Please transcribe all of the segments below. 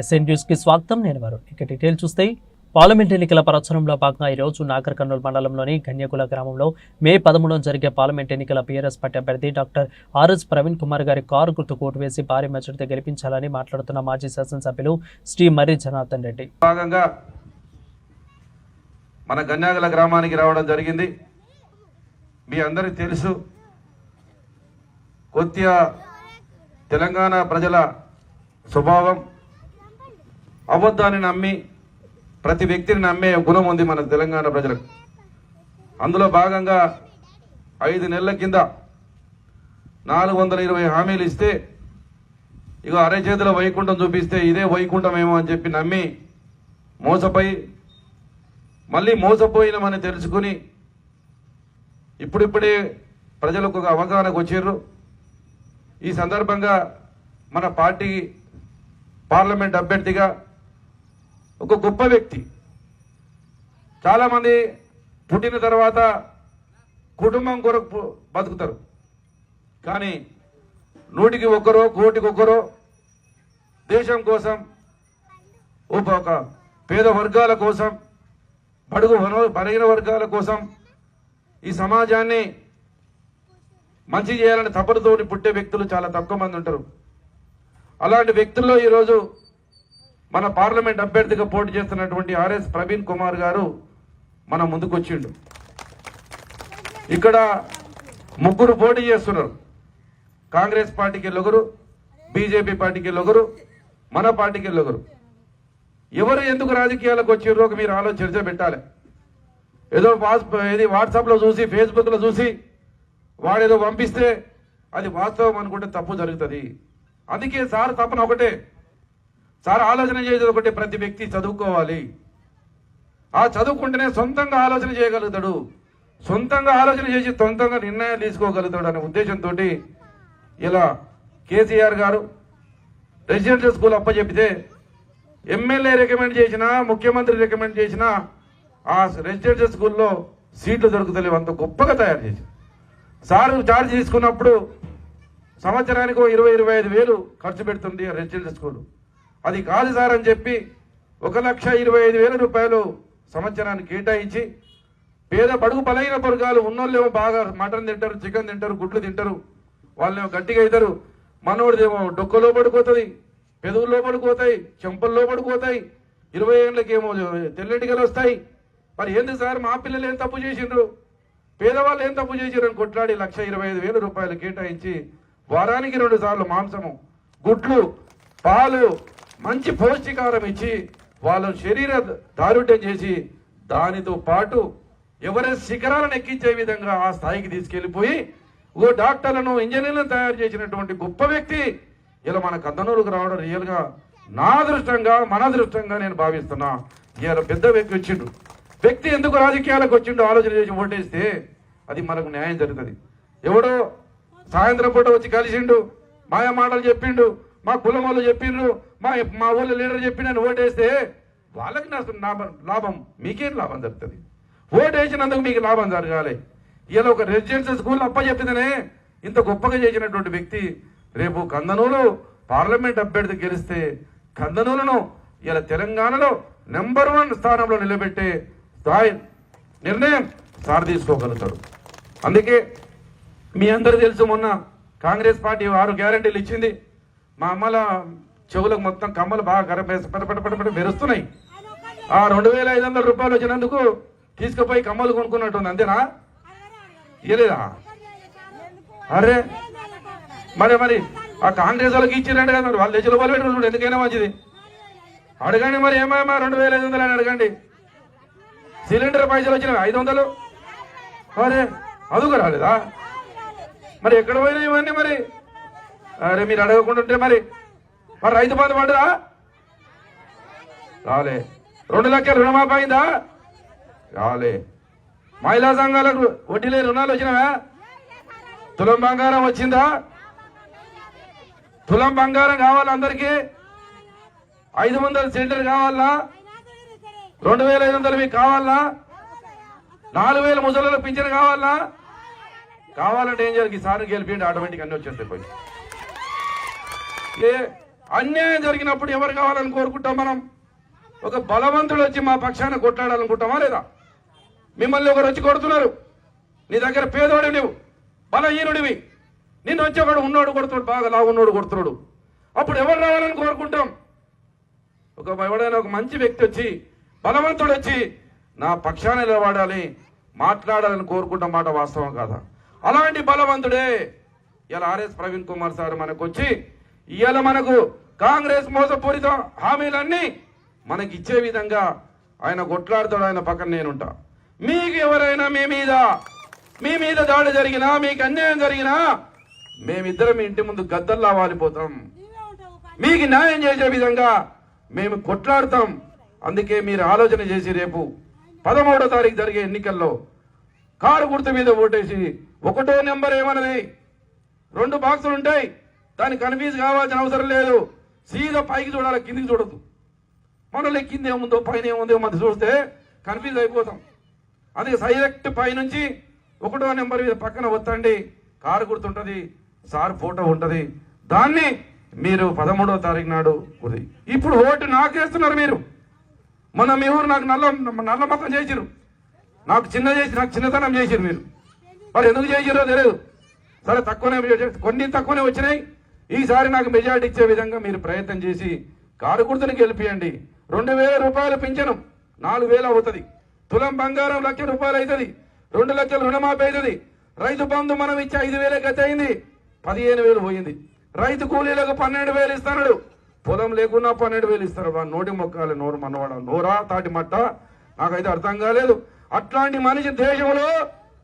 SN న్యూస్కి స్వాగతం. నేను వారు. ఇక డీటెయిల్ చూస్తే పార్లమెంట్ ఎన్నికల ప్రచారంలో భాగంగా ఈ రోజు నాగర్ కర్నూలు మండలంలోని గన్యకుల గ్రామంలో మే పదమూడున జరిగే పార్లమెంట్ ఎన్నికల బీఆర్ఎస్ పార్టీ అభ్యర్థి డాక్టర్ ఆర్ఎస్ ప్రవీణ్ కుమార్ గారి కారు గుర్తు కోటు వేసి భారీ మెజార్టీతో గెలిపించాలని మాట్లాడుతున్న మాజీ శాసనసభ్యులు శ్రీ మర్రి జనార్దన్ రెడ్డి. భాగంగా మన గన్యాగల గ్రామానికి రావడం జరిగింది. మీ అందరికీ తెలుసు కొద్దిగా తెలంగాణ ప్రజల స్వభావం. అబద్ధాన్ని నమ్మి ప్రతి వ్యక్తిని నమ్మే గుణం ఉంది మన తెలంగాణ ప్రజలకు. అందులో భాగంగా ఐదు నెలల కింద నాలుగు వందల ఇరవై హామీలు ఇస్తే ఇక అరచేతుల వైకుంఠం చూపిస్తే ఇదే వైకుంఠమేమో అని చెప్పి నమ్మి మోసపోయి మళ్ళీ మోసపోయినామని తెలుసుకుని ఇప్పుడిప్పుడే ప్రజలకు ఒక అవగాహనకు వచ్చారు ఈ సందర్భంగా మన పార్టీ పార్లమెంట్ అభ్యర్థిగా ఒక గొప్ప వ్యక్తి. చాలామంది పుట్టిన తర్వాత కుటుంబం కొరకు బతుకుతారు. కానీ నూటికి ఒక్కరో కోటికి ఒక్కరో దేశం కోసం ఒక ఒక పేద వర్గాల కోసం బడుగు బలహీన వర్గాల కోసం ఈ సమాజాన్ని మంచి చేయాలని తపనతోటి పుట్టే వ్యక్తులు చాలా తక్కువ మంది ఉంటారు. అలాంటి వ్యక్తుల్లో ఈరోజు మన పార్లమెంట్ అభ్యర్థిగా పోటీ చేస్తున్నటువంటి ఆర్ఎస్ ప్రవీణ్ కుమార్ గారు మన ముందుకొచ్చిండు. ఇక్కడ ముగ్గురు పోటీ చేస్తున్నారు. కాంగ్రెస్ పార్టీకి వెళ్ళొకరు బీజేపీ పార్టీకి వెళ్ళొకరు మన పార్టీకి వెళ్ళొకరు ఎవరు ఎందుకు రాజకీయాలకు వచ్చిర్రో మీరు ఆలోచన చర్చ పెట్టాలి. ఏదో వాట్స్ ఇది వాట్సాప్లో చూసి ఫేస్బుక్లో చూసి వాడేదో పంపిస్తే అది వాస్తవం అనుకుంటే తప్పు జరుగుతుంది. అందుకే సార్ తప్పన ఒకటే. సార్ ఆలోచన చేసేది ఒకటి ప్రతి వ్యక్తి చదువుకోవాలి. ఆ చదువుకుంటేనే సొంతంగా ఆలోచన చేయగలుగుతాడు. సొంతంగా ఆలోచన చేసి సొంతంగా నిర్ణయాలు తీసుకోగలుగుతాడు అనే ఉద్దేశంతో ఇలా కేసీఆర్ గారు రెసిడెన్షియల్ స్కూల్ అప్పచెప్పితే ఎమ్మెల్యే రికమెండ్ చేసినా ముఖ్యమంత్రి రికమెండ్ చేసినా ఆ రెసిడెన్షియల్ స్కూల్లో సీట్లు దొరుకుతలేవు. అంత గొప్పగా తయారు చేసి సార్ చార్జ్ తీసుకున్నప్పుడు సంవత్సరానికి ఇరవై ఇరవై ఐదు వేలు ఖర్చు పెడుతుంది ఆ రెసిడెన్షియల్ స్కూల్. అది కాదు సార్ అని చెప్పి ఒక లక్ష ఇరవై ఐదు వేల రూపాయలు సంవత్సరాన్ని కేటాయించి పేద బడుగు బలైన వర్గాలు ఉన్నోళ్ళేమో బాగా మటన్ తింటారు చికెన్ తింటారు గుడ్లు తింటారు. వాళ్ళేమో గట్టిగా అవుతారు. మనోడిదేమో డొక్కలో పడిపోతుంది పెదవుల్లో పడిపోతాయి చెంపల్లో పడిపోతాయి. ఇరవై ఏళ్ళకేమో తెల్లటికలు వస్తాయి. మరి ఏంది సార్ మా పిల్లలు ఏం తప్పు చేసిండ్రు? పేదవాళ్ళు ఏం తప్పు చేసిండ్రు అని కొట్లాడి లక్ష ఇరవై ఐదు వేల రూపాయలు కేటాయించి వారానికి రెండు సార్లు మాంసము గుడ్లు పాలు మంచి పౌష్టికారం ఇచ్చి వాళ్ళ శరీర దారుఢ్యం చేసి దానితో పాటు ఎవరెస్ట్ శిఖరాలను ఎక్కించే విధంగా ఆ స్థాయికి తీసుకెళ్ళిపోయి ఓ డాక్టర్లను ఇంజనీర్లను తయారు చేసినటువంటి గొప్ప వ్యక్తి. ఇలా మన కద్దనూరుకు రావడం రియల్గా నా అదృష్టంగా మన అదృష్టంగా నేను భావిస్తున్నా. ఇలా పెద్ద వ్యక్తి వచ్చిండు. వ్యక్తి ఎందుకు రాజకీయాలకు వచ్చిండో ఆలోచన చేసి ఓటేస్తే అది మనకు న్యాయం జరుగుతుంది. ఎవడో సాయంత్రం పూట వచ్చి కలిసిండు మాయ మాటలు చెప్పిండు మా కులం వాళ్ళు చెప్పిండ్రు మా మా ఊళ్ళో లీడర్ చెప్పిండని ఓటేస్తే వాళ్ళకి నష్టం లాభం లాభం మీకేం లాభం జరుగుతుంది? ఓటేసినందుకు మీకు లాభం జరగాలి. ఇలా ఒక రెసిడెన్షియల్ స్కూల్ అప్ప చెప్పిందనే ఇంత గొప్పగా చేసినటువంటి వ్యక్తి రేపు కందనూలు పార్లమెంట్ అభ్యర్థి గెలిస్తే కందనూలను ఇలా తెలంగాణలో నెంబర్ వన్ స్థానంలో నిలబెట్టే స్థాయి నిర్ణయం సార్ తీసుకోగలుగుతాడు అందుకే మీ అందరూ తెలుసు మొన్న కాంగ్రెస్ పార్టీ ఆరు గ్యారంటీలు ఇచ్చింది. మా అమ్మల చెవులకు మొత్తం కమ్మలు బాగా కరపేసి పటపట మెరుస్తున్నాయి. ఆ రెండు వేల ఐదు వందల రూపాయలు వచ్చినందుకు తీసుకుపోయి కమ్మలు కొనుక్కున్నట్టుంది అంతేనా? ఇయలేదా అరే మరి మరి ఆ కాంగ్రెస్ వాళ్ళకి ఇచ్చిరండి కదా మరి వాళ్ళు లక్ష రూపాయలు ఎందుకైనా మంచిది. అడగండి మరి ఏమేమా రెండు వేల ఐదు వందలు అని అడగండి. సిలిండర్ పైసలు వచ్చినవి ఐదు వందలు? అరే అదుగు రాలేదా? మరి ఎక్కడ పోయినా ఇవన్నీ మరి? అరే మీరు అడగకుండా ఉంటే మరి మరి రైతు బంధు పడ్డదా రాలే. రెండు లక్షల రుణమాఫీ అయిందా? రాలే. మహిళా సంఘాలకు వడ్డీ రుణాలు వచ్చినావా తులం బంగారం వచ్చిందా? తులం బంగారం కావాలి అందరికీ? ఐదు వందల సిలిండర్ కావాలా? రెండు వేల ఐదు వందలు మీకు కావాలా? నాలుగు వేల ముసలు పింఛన్ కావాలా? కావాలంటే ఏం జరిగింది సార్ గెలిపిండి ఆటోమేటిక్ అన్ని వచ్చేస్తాయి పోయి. ఏ అన్యాయం జరిగినప్పుడు ఎవరు కావాలని కోరుకుంటాం మనం? ఒక బలవంతుడు వచ్చి మా పక్షాన కొట్లాడాలనుకుంటామా లేదా? మిమ్మల్ని ఒకరు వచ్చి కొడుతున్నారు. నీ దగ్గర పేదోడు నువ్వు బలహీనుడివి. నిన్ను వచ్చి ఒకడు ఉన్నోడు కొడుతున్నాడు బాగా లావున్నోడు కొడుతున్నాడు. అప్పుడు ఎవరు రావాలని కోరుకుంటాం? ఒక ఎవడైనా ఒక మంచి వ్యక్తి వచ్చి బలవంతుడు వచ్చి నా పక్షాన నిలబడాలి మాట్లాడాలని కోరుకుంటాం మాట వాస్తవం కాదా? అలాంటి బలవంతుడే. ఇలా ఆర్ఎస్ ప్రవీణ్ కుమార్ సార్ మనకు వచ్చి ఇవాళ మనకు కాంగ్రెస్ మోసపూరిత హామీలన్నీ మనకి ఇచ్చే విధంగా ఆయన కొట్లాడుతాడు ఆయన పక్కన నేనుంటా. మీకు ఎవరైనా మీ మీద మీ మీద దాడి జరిగినా మీకు అన్యాయం జరిగినా మేమిద్దరం మీ ఇంటి ముందు గద్దల్లా వాలిపోతాం. మీకు న్యాయం చేసే విధంగా మేము కొట్లాడతాం. అందుకే మీరు ఆలోచన చేసి రేపు పదమూడో తారీఖు జరిగే ఎన్నికల్లో కారు గుర్తు మీద ఓటేసి ఒకటో నెంబర్ ఏమన్నది? రెండు బాక్సులు ఉంటాయి దానికి కన్ఫ్యూజ్ కావాల్సిన అవసరం లేదు. సీదా పైకి చూడాలి కిందికి చూడద్దు. మనలో కింద ఏముందో పైన ఏముందో మధ్య చూస్తే కన్ఫ్యూజ్ అయిపోతాం. అందుకే సైరెక్ట్ పైనుంచి ఒకటో నెంబర్ మీద పక్కన వత్తండి. కారు గుర్తుంటుంది సార్ ఫోటో ఉంటుంది. దాన్ని మీరు పదమూడవ తారీఖు నాడు ఉరి. ఇప్పుడు ఓటు నాకేస్తున్నారు మీరు. మొన్న మీ ఊరు నాకు నల్ల నల్ల మొక్కం చేసిరు నాకు చిన్న చేసి నాకు చిన్నతనం చేసిరు మీరు. మరి ఎందుకు చేసిరో తెలియదు సరే తక్కువనే కొన్ని తక్కువనే వచ్చినాయి. ఈసారి నాకు మెజార్టీ ఇచ్చే విధంగా మీరు ప్రయత్నం చేసి కారుకుర్తను గుర్తుని గెలిపియండి. రెండు వేల రూపాయలు పింఛను నాలుగు వేలు అవుతుంది. తులం బంగారం లక్ష రూపాయలు అవుతుంది. రెండు లక్షలు రుణమాఫీ అవుతుంది. రైతు బంధు మనం ఇచ్చే ఐదు వేలే గత అయింది. పదిహేను వేలు పోయింది. రైతు కూలీలకు పన్నెండు వేలు ఇస్తున్నాడు. పొలం లేకున్నా పన్నెండు వేలు ఇస్తారు నోటి మొక్కాలి నోరు మనవాడ నోరా తాటి మట్ట. నాకైతే అర్థం కాలేదు. అట్లాంటి మనిషి దేశంలో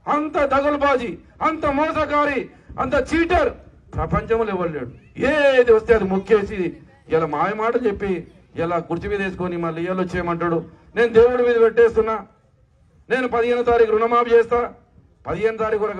అంత దగులుబాజీ అంత మోసకారి అంత చీటర్. ప్రపంచంలో ఇవ్వలేడు లేడు? ఏది వస్తే అది మొక్కేసి ఇలా మాయ మాట చెప్పి ఇలా కుర్చీ మీద వేసుకొని మళ్ళీ ఇయ్యాలు వచ్చేయమంటాడు? నేను దేవుడి మీద పెట్టేస్తున్నా. నేను పదిహేను తారీఖు రుణమాఫీ చేస్తా. పదిహేను తారీఖు వరకు